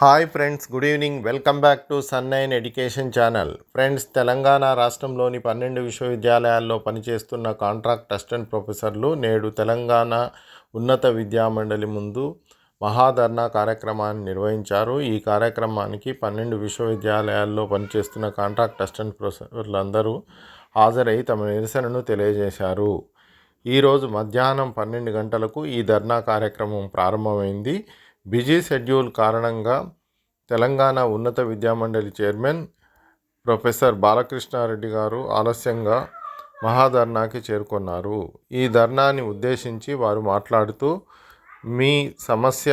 Hi friends good evening. Welcome back to sun nine education channel. Friends Telangana రాష్ట్రంలోని పన్నెండు విశ్వవిద్యాలయాల్లో పనిచేస్తున్న contract assistant ప్రొఫెసర్లు నేడు తెలంగాణ ఉన్నత విద్యామండలి ముందు మహాధర్నా కార్యక్రమాన్ని నిర్వహించారు. ఈ కార్యక్రమానికి పన్నెండు విశ్వవిద్యాలయాల్లో పనిచేస్తున్న కాంట్రాక్ట్ అసిస్టెంట్ ప్రొఫెసర్లందరూ హాజరై తమ నిరసనను తెలియజేశారు. ఈరోజు మధ్యాహ్నం పన్నెండు గంటలకు ఈ ధర్నా కార్యక్రమం ప్రారంభమైంది. బిజీ షెడ్యూల్ కారణంగా తెలంగాణ ఉన్నత విద్యామండలి చైర్మన్ ప్రొఫెసర్ బాలకృష్ణారెడ్డి గారు ఆలస్యంగా మహాధర్నాకి చేరుకున్నారు. ఈ ధర్నాని ఉద్దేశించి వారు మాట్లాడుతూ మీ సమస్య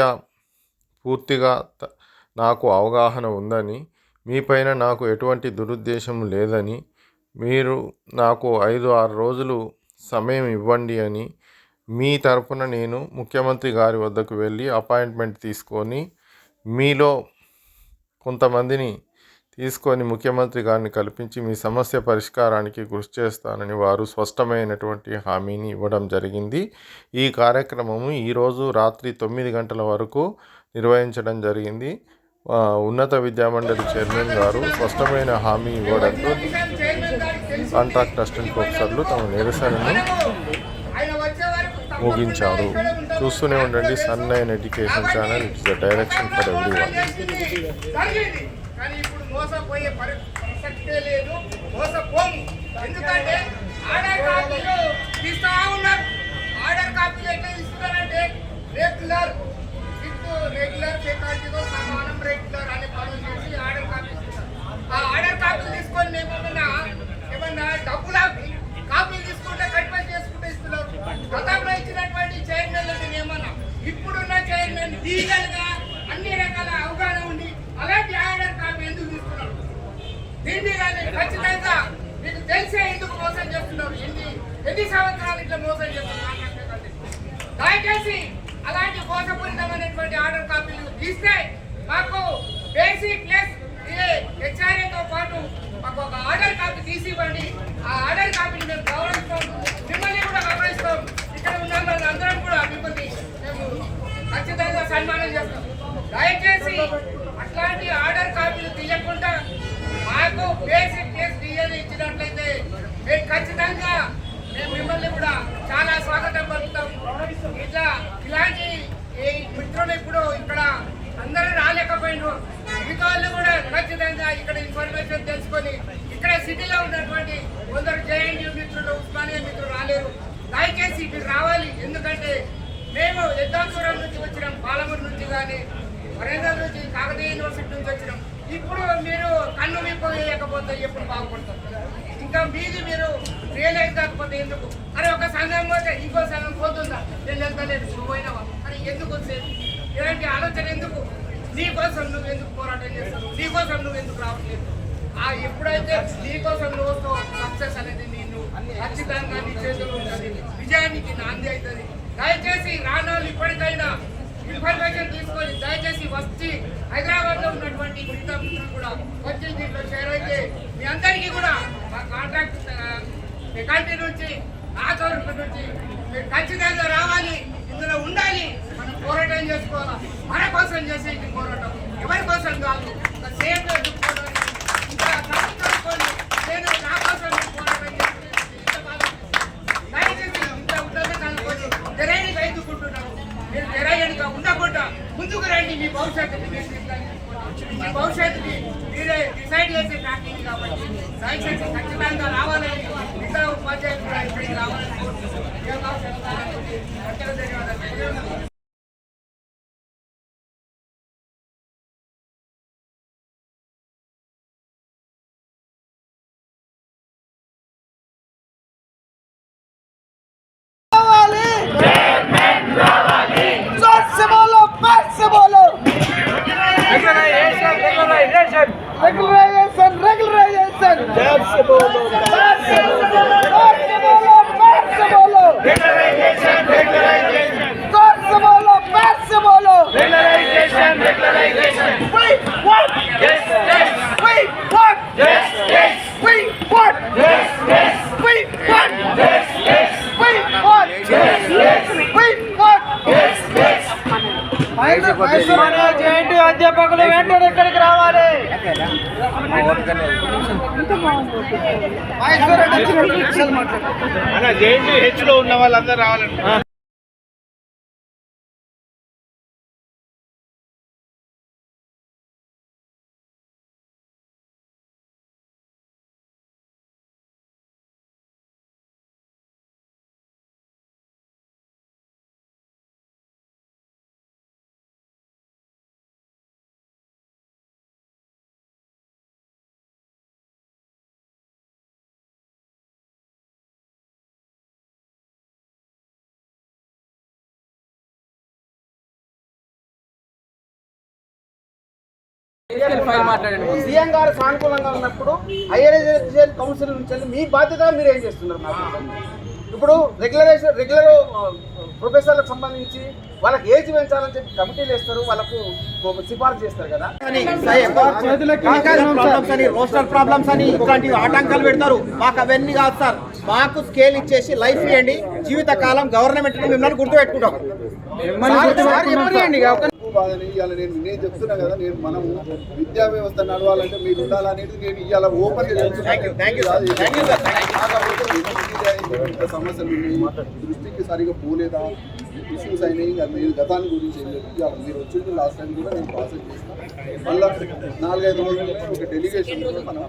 పూర్తిగా నాకు అవగాహన ఉందని మీపైన నాకు ఎటువంటి దురుద్దేశం లేదని మీరు నాకు ఐదు ఆరు రోజులు సమయం ఇవ్వండి అని మీ తరపున నేను ముఖ్యమంత్రి గారి వద్దకు వెళ్ళి అపాయింట్మెంట్ తీసుకొని మీలో కొంతమందిని తీసుకొని ముఖ్యమంత్రి గారిని కల్పించి మీ సమస్య పరిష్కారానికి కృషి చేస్తానని వారు స్పష్టమైనటువంటి హామీని ఇవ్వడం జరిగింది. ఈ కార్యక్రమము ఈరోజు రాత్రి తొమ్మిది గంటల వరకు నిర్వహించడం జరిగింది. ఉన్నత విద్యామండలి చైర్మన్ గారు స్పష్టమైన హామీ ఇవ్వడంతో కాంట్రాక్ట్ అసిస్టెంట్ ప్రొఫెసర్లు తమ నిరసనను ముగించారు. చూస్తూనే ఉండండి sun nine education channel it's the direction for every one కానీ ఇప్పుడు మోసపోయే పరి- లేదు. మోసపోము. ఎందుకంటే ఆర్డర్ కాపీలు తీస్తా ఉన్నారు ఆర్డర్ కాపీలు ఎట్లా ఇస్తున్నారంటే రెగ్యులర్ విత్ రెగ్యులర్ ఫ్యాకల్టీతో సమానం రెగ్యులర్ అనే పనులు చేసి ఆర్డర్ కాపీ ఇస్తున్నారు ఆ ఆర్డర్ కాపీలు తీసుకొని మేము ఏమన్నా ఏమన్నా డబ్బులు ఆపి కాపీలు తీసుకుంటే కట్పై చేసుకుంటే ఇస్తున్నారు గతంలో ఇచ్చినటువంటి చైర్మన్లకు ఏమన్నా ఇప్పుడున్న చైర్మన్ లీగల్గా అన్ని రకాల అవగాహన ఉండి అలాంటి ఆర్డర్ కాపీ ఎందుకు తీసుకున్నాడు దీన్ని కానీ ఖచ్చితంగా మీకు తెలిసే ఎందుకు మోసం చేస్తున్నారు ఎన్ని ఎన్ని సంవత్సరాలు ఇట్లా మోసం చేస్తున్నారు దయచేసి అలాంటి మోసపూరితమైనటువంటి ఆర్డర్ కాపీలు తీస్తే మాకు బేసిక్ ప్లస్ హెచ్ఆర్ఏతో పాటు మాకు ఒక ఆర్డర్ కాపీ తీసి ఇవ్వండి ఆ ఆర్డర్ కాపీని మేము గౌరవిస్తాం. మిమ్మల్ని కూడా గౌరవిస్తాం. ఇక్కడ ఉన్న అందరం కూడా మిమ్మల్ని మేము ఖచ్చితంగా సన్మానం చేస్తాం. దయచేసి అట్లాంటి ఆర్డర్ కాపీలు తీయకుండా మాకు బేసిక్ కేసు డిఎల్ ఇచ్చినట్లయితే మేము ఖచ్చితంగా మేము మిమ్మల్ని కూడా చాలా స్వాగతం పలుకుతాం. ఇట్లా ఇలాంటి ఈ మిత్రులు ఇప్పుడు ఇక్కడ అందరూ రాలేకపోయిన మిగతా వాళ్ళు కూడా ఖచ్చితంగా ఇక్కడ ఇన్ఫర్మేషన్ తెలుసుకొని ఇక్కడ సిటీలో ఉన్నటువంటి కొందరు జేఎన్యూ మిత్రులు ఉస్మానియా మిత్రులు రాలేరు. దయచేసి ఇక్కడ రావాలి. ఎందుకంటే మేము ఎద్దాపురం పాలమూరు నుంచి కానీ వరంగల్ నుంచి కాకతీయ యూనివర్సిటీ నుంచి వచ్చినాం. ఇప్పుడు మీరు కన్ను విప్పలేకపోతే ఎప్పుడు బాగుపడతాం ఇంకా మీది మీరు రియలైజ్ కాకపోతే ఎందుకు? అరే ఒక సంఘం పోతే ఇంకో సంఘం పోతుందా? నేను వెళ్తలేదు నువ్వు పోయినావా? అని ఎందుకు వచ్చేది? ఇలాంటి ఆలోచన ఎందుకు? నీకోసం నువ్వు ఎందుకు పోరాటం చేస్తావు? నీకోసం నువ్వు ఎందుకు రావట్లేదు? ఆ ఎప్పుడైతే నీకోసం నువ్వు వస్తావు సక్సెస్ అనేది నేను ఖచ్చితంగా నీ చేతులు ఉంటుంది. విజయానికి నాంది అవుతుంది. దయచేసి రానాళ్ళు ఇప్పటికైనా ఇన్ఫర్మేషన్ తీసుకొని దయచేసి వచ్చి హైదరాబాద్లో ఉన్నటువంటి మిగతా మిత్రులు కూడా వచ్చి దీంట్లో షేర్ అయితే మీ అందరికీ కూడా మా కాంట్రాక్ట్ ఫెకల్టీ నుంచి నా నుంచి మీరు ఖచ్చితంగా రావాలి ఇందులో ఉండాలి. మనం పోరాటం చేసుకోవాలి? మన కోసం చేసేది పోరాటం. ఎవరి కోసం కాదు ఒక సేఫ్ ముందుకు రండి మీ భవిష్యత్తు మీరు మీ భవిష్యత్తుని మీరే డిసైడ్ చేసే ఫ్యాక్టరీ కాబట్టి దయచేసి ఖచ్చితంగా రావాలని మిగతా ఉపాధ్యాయులు కూడా ఇక్కడికి రావాలని కోరుతున్నాను ధన్యవాదాలు. రెగ్యులరైజేషన్ రెగ్యులరైజేషన్ మహేశ్వరరావు జయంతి అధ్యాపకులు వెంటనే మన జేఎన్టీ హెచ్లో ఉన్న వాళ్ళందరూ రావాలంటే సీఎం గారు సానుకూలంగా ఉన్నప్పుడు హైయర్ ఎడ్యుకేషన్ కౌన్సిల్ నుంచి మీ బాధ్యత మీరు ఏం చేస్తున్నారు నాకు ఇప్పుడు రెగ్యులరేషన్ రెగ్యులర్ ప్రొఫెసర్లకు సంబంధించి వాళ్ళకి ఏజ్ పెంచాలని చెప్పి కమిటీలు వేస్తారు వాళ్ళకు సిఫార్సు చేస్తారు కదా. ప్రాబ్లమ్స్ అని రోస్టర్ ప్రాబ్లమ్స్ అని ఇట్లాంటి ఆటంకాలు పెడతారు. మాకు అవన్నీ కాదు సార్. మాకు స్కేల్ ఇచ్చేసి లైఫ్ ఇవ్వండి. జీవిత కాలం గవర్నమెంట్ మిమ్మల్ని గుర్తు బాధని ఇవాళ నేను నేను చెప్తున్నా కదా నేను మనము విద్యా వ్యవస్థ నడవాలంటే మీరు ఉండాలనేది నేను ఇవాళ ఓపెన్ సమస్యలు దృష్టికి సరిగా పోలేదా? ఇష్యూస్ అయినాయి. మీరు గతాన్ని గురించి ఏం లేదు. ఇవాళ మీరు వచ్చింది లాస్ట్ టైం కూడా నేను ప్రాసెస్ చేస్తాను మళ్ళీ నాలుగైదు రోజులు ఒక డెలిగేషన్ మనం